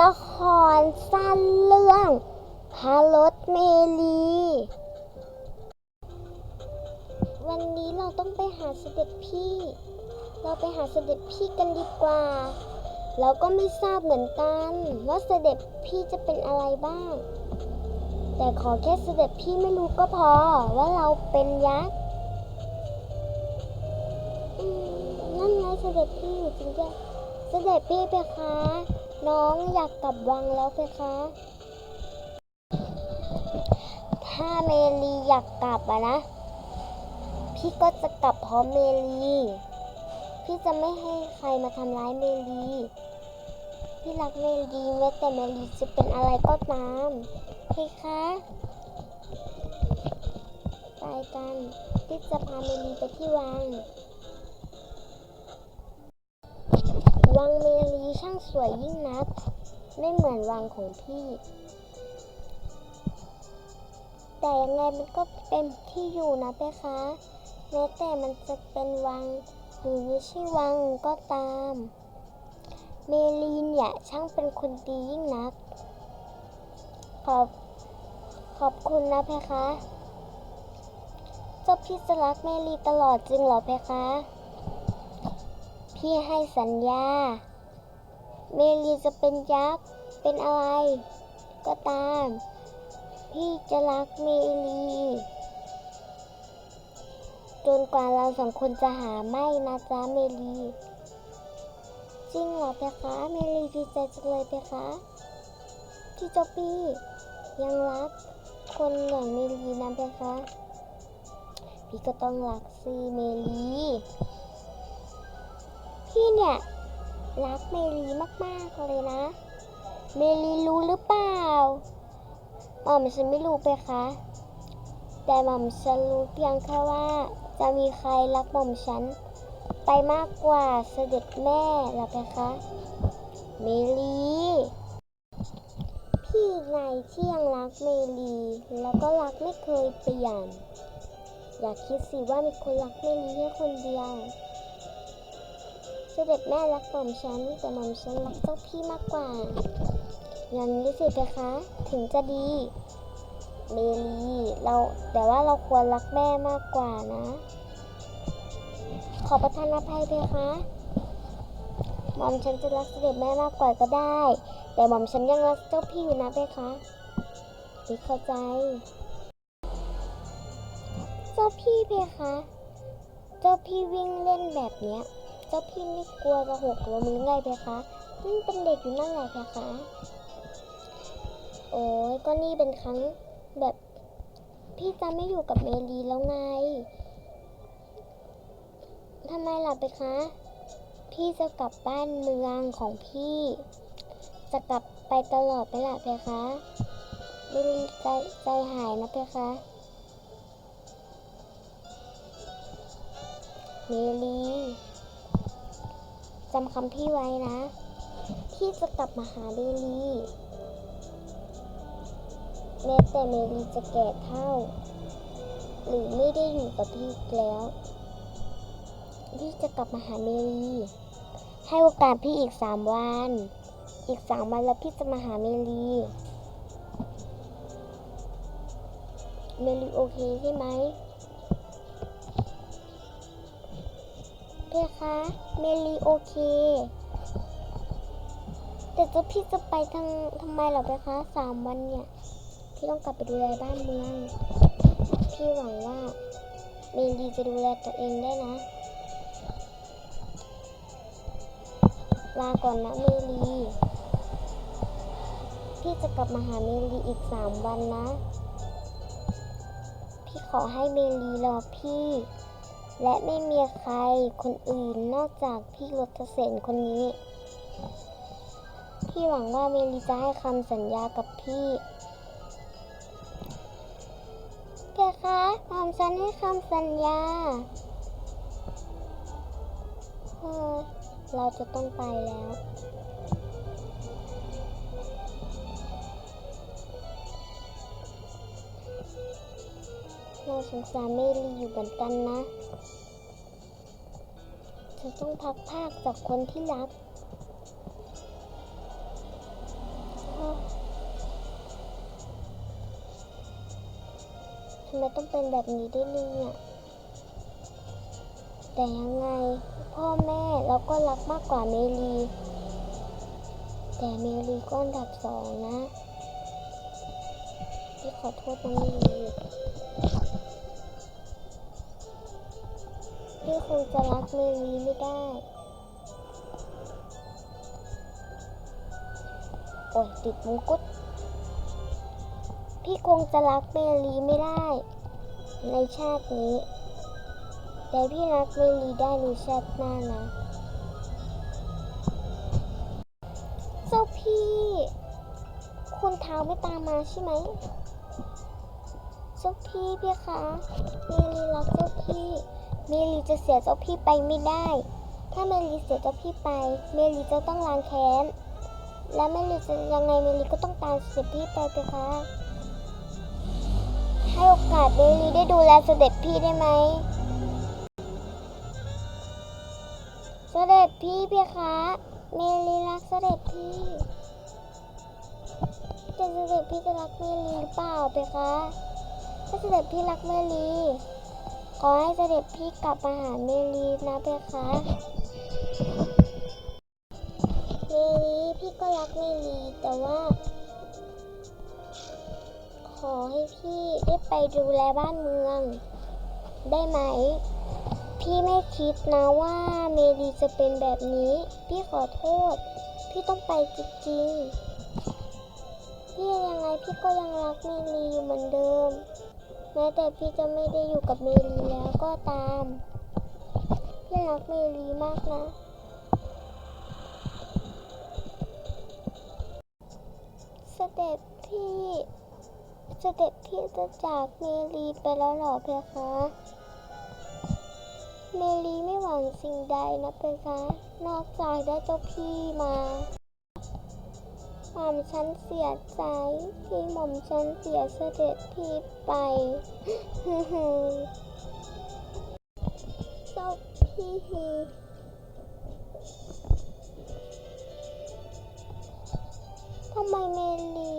ละครสั้นเรื่องพารถเมลี วันนี้เราต้องไปหาเสด็จพี่ เราไปหาเสด็จพี่กันดีกว่า เราก็ไม่ทราบเหมือนกัน ว่าเสด็จพี่จะเป็นอะไรบ้าง แต่ขอแค่เสด็จพี่ไม่รู้ก็พอว่าเราเป็นยักษ์นั่นไงเสด็จพี่อยู่จริงด้วยเสด็จพี่เพคะ น้องอยากกลับวังแล้วเพคะ ถ้าเมลีอยากกลับอะนะ พี่ก็จะกลับพร้อมเมลี พี่จะไม่ให้ใครมาทำร้ายเมลี พี่รักเมลีแม้แต่เมลีจะเป็นอะไรก็ตามเพคะไปกัน พี่จะพาเมลีไปที่วัง วังเมลีช่างสวยยิ่งนัก ไม่เหมือนวังของพี่ แต่ยังไงมันก็เป็นที่อยู่นะเพคะแม้แต่มันจะเป็นวังหรือไม่ใช่วังก็ตาม เมลีนเนี่ยช่างเป็นคนดียิ่งนัก ขอบขอบคุณนะเพคะ เจ้าพี่จะรักเมลีตลอดจริงเหรอเพคะ พี่ให้สัญญา เมลีจะเป็นยักษ์ เป็นอะไร ก็ตาม พี่จะรักเมลี จนกว่าเราสองคนจะหาไม่นะจ๊ะเมลีจริงเหรอเพคะ เมลีดีใจจังเลยเพคะที่เจ้าพี่ยังรักคนอย่างเมลีนะเพคะ พี่ก็ต้องรักสิเมลี พี่เนี่ยรักเมลีมากๆเลยนะ เมลีรู้หรือเปล่าหม่อมฉันไม่รู้ไปคะ แต่หม่อมฉันรู้เพียงแค่ว่าจะมีใครรักหม่อมฉันไปมากกว่าเสด็จแม่หรอไปคะเมลีพี่ไงที่ยังรักเมลีแล้วก็รักไม่เคยเปลี่ยน อย่าคิดสิว่ามีคนรักเมลีแค่คนเดียว เสด็จแม่รักหม่อมฉันแต่หม่อมฉันรักเจ้าพี่มากกว่าอย่างนี้สิเพคะ ถึงจะดี เมลีเราแต่ว่าเราควรรักแม่มากกว่านะ ขอประทานอภัยเพคะหม่อมฉันจะรักเสด็จแม่มากกว่าก็ได้ แต่หม่อมฉันยังรักเจ้าพี่อยู่นะเพคะพี่เข้าใจ เจ้าพี่เพคะ เจ้าพี่วิ่งเล่นแบบเนี้ย จ้าพี่ไม่กลัวจะหกล้มหรือไงเพคะนี่เป็นเด็กอยู่นั่นแหละเพคะ โอ้ยก็นี่เป็นครั้งแบบ พี่จะไม่อยู่กับเมลีแล้วไงทำไมล่ะเพคะ พี่จะกลับบ้านเมืองของพี่ จะกลับไปตลอดไปล่ะเพคะเมลีใจใจหายนะเพคะเมลี จำคำพี่ไว้นะพี่จะกลับมาหาเมลีแม้แต่เมลีจะแก่เท่า หรือไม่ได้อยู่กับพี่แล้วพี่จะกลับมาหาเมลีให้โอกาสพี่อีกสามวัน อีกสามวันแล้วพี่จะมาหาเมลีเมลีโอเคใช่ไหม เพคะ เมลีโอเค แต่เจ้าพี่จะไปทางทำไมเหรอเพคะสามวันเนี่ย พี่ต้องกลับไปดูแลบ้านเมือง พี่หวังว่า เมลีจะดูแลตัวเองได้นะ ลาก่อนนะเมลี พี่จะกลับมาหาเมลีอีกสามวันนะ พี่ขอให้เมลีรอพี่ และไม่มีใครคนอื่นนอกจากพี่รถเสนคนนี้พี่หวังว่าเมลีจะให้คำสัญญากับพี่เพคะหม่อมฉันให้คำสัญญา เออ เราจะต้องไปแล้ว น่าสงสารเมลีอยู่เหมือนกันนะจะต้องพักภาคจากคนที่รักทำไมต้องเป็นแบบนี้ด้วยเนี่ยแต่ยังไงพ่อแม่เราก็รักมากกว่าเมลี แต่เมลีก็อันดับสองนะ ที่ขอโทษนะเมลี พี่คงจะรักเมลีไม่ได้ โอ้ยติดมงกุฎพี่คงจะรักเมลีไม่ได้ ในชาตินี้ แต่พี่รักเมลีได้ในชาติหน้านะเจ้าพี่ คุณเท้าไม่ตามมาใช่ไหมเจ้าพี่พี่คะเมลีรักเจ้าพี่ เมลีจะเสียเจ้าพี่ไปไม่ได้ ถ้าเมลีเสียเจ้าพี่ไป เมลีจะต้องล้างแค้น และเมลีจะยังไงเมลีก็ต้องตามเสด็จพี่ไปไปคะให้โอกาสเมลีได้ดูแลเสด็จพี่ได้ไหม เสด็จพี่พี่คะเมลีรักเสด็จพี่แต่เสด็จพี่จะรักเมลีหรือเปล่าเพคะถ้าเสด็จพี่รักเมลี อให้เสด็จพี่กลับมาหาเมลีนะเพคะเมลีพี่ก็รักเมลีแต่ว่า ขอให้พี่ได้ไปดูแลบ้านเมือง ได้ไหม พี่ไม่คิดนะว่าเมลีจะเป็นแบบนี้ พี่ขอโทษ พี่ต้องไปจริงๆพี่ยังไงพี่ก็ยังรักเมลีอยู่เหมือนเดิม แม้แต่พี่จะไม่ได้อยู่กับเมลีแล้วก็ตาม พี่รักเมลีมากนะเสด็จพี่เสด็จพี่จะจากเมลีไปแล้วหรอเพคะ เมลีไม่หวังสิ่งใดนะเพคะ นอกจากได้เจ้าพี่มา ความฉันเสียใจที่หม่อมฉันเสียเสด็จพี่ไปเจ้าพี่ทำไมเมลี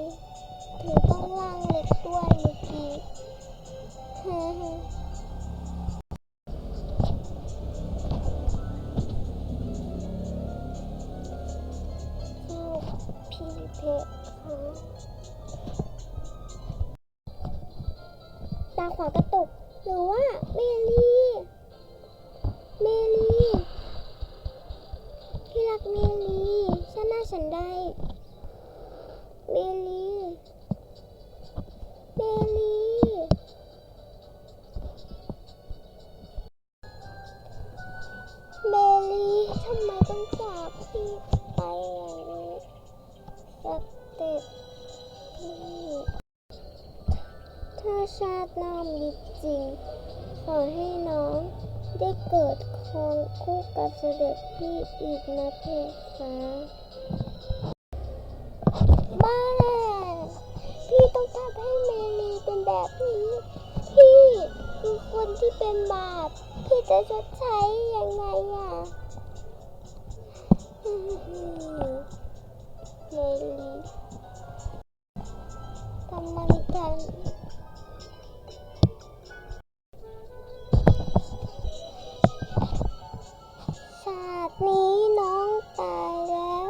ต็ปพี่ถ้าชาติหน้ามีจริง ขอให้น้องได้เกิดครองคู่กับเสด็จพี่อีกนะเพคะบ้า พี่ต้องทำให้เมลีเป็นแบบนี้ พี่คือคนที่เป็นบาป พี่จะชดใช้ยังไงอะเมลีำไมกันชาตินี้น้องตายแล้ว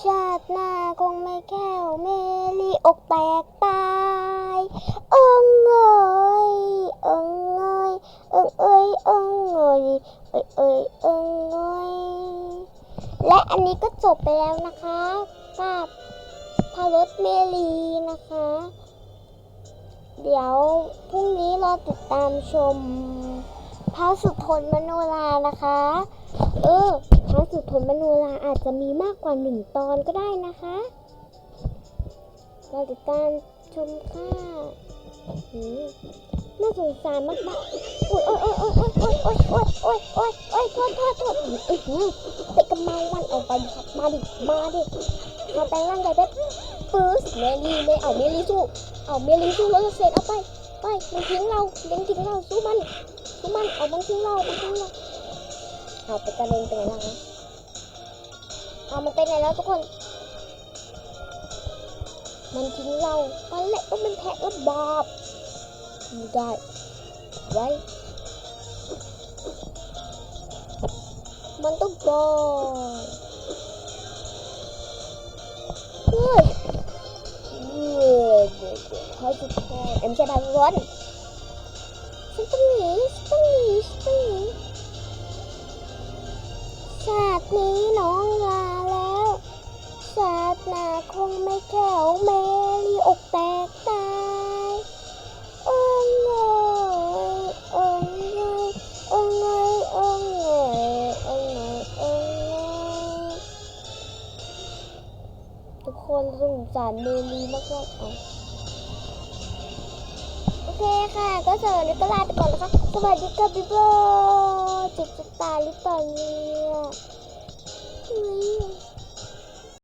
ชาติหน้าคงไม่แค่วเมลีอกแตกตายเอิงเอยเอิงเอยเอิงเอยเอิงเอยเอยเอยเอิงเอยและอันนี้ก็จบไปแล้วนะคะกับ พารถเมลีนะคะ เดี๋ยวพรุ่งนี้รอติดตามชมพระสุทนมโนรานะคะ เออพระสุทนมโนราอาจจะมีมากกว่าหนึ่งตอนก็ได้นะคะรอติดตามชมค่ะน่าสงสารมากๆโอ๊ยโอ๊ยโอ๊ยโอ๊ยโอ๊ยโอ๊ยโอ๊ยโอ๊ยโอ๊ยโอ๊ยโทษโทษโทษอือหือเตะกำเมาวันออกไปครับมาดิ มาดิ มาแปลงร่างกายแบบปื๊สเมลีเลยเอาเมลีสู้ เอาเมลีสู้แล้วเสร็จเอาไป ไปมันทิ้งเราเล็งทิ้งเราสู้มันสู้มันเอามันทิ้งเรามันทิ้งเราเอาไปกระเด็นไปไหนแล้วฮะเอามันไปไหนแล้วทุกคน มันทิ้งเราตอนแรกก็เป็นแพะระบาบไม่ได้ไว้มันต้องปล่อย เฮ้ยเขาจะพอเอ็มใช่พาร้อนฉันต้องหนีฉันต้องหนีฉันต้องหนีชาตินี้น้องลาแล้ว ชาติหน้าคงไม่แข็วเมลีอกแตก ทุกคนสงสารเมลีมากๆอะโอเคค่ะ ก็เจอนี้ก็ลาไปก่อนนะคะสวัสดีค่ะพี่โบเจ็บจะตายหรือเปล่าเนี่ย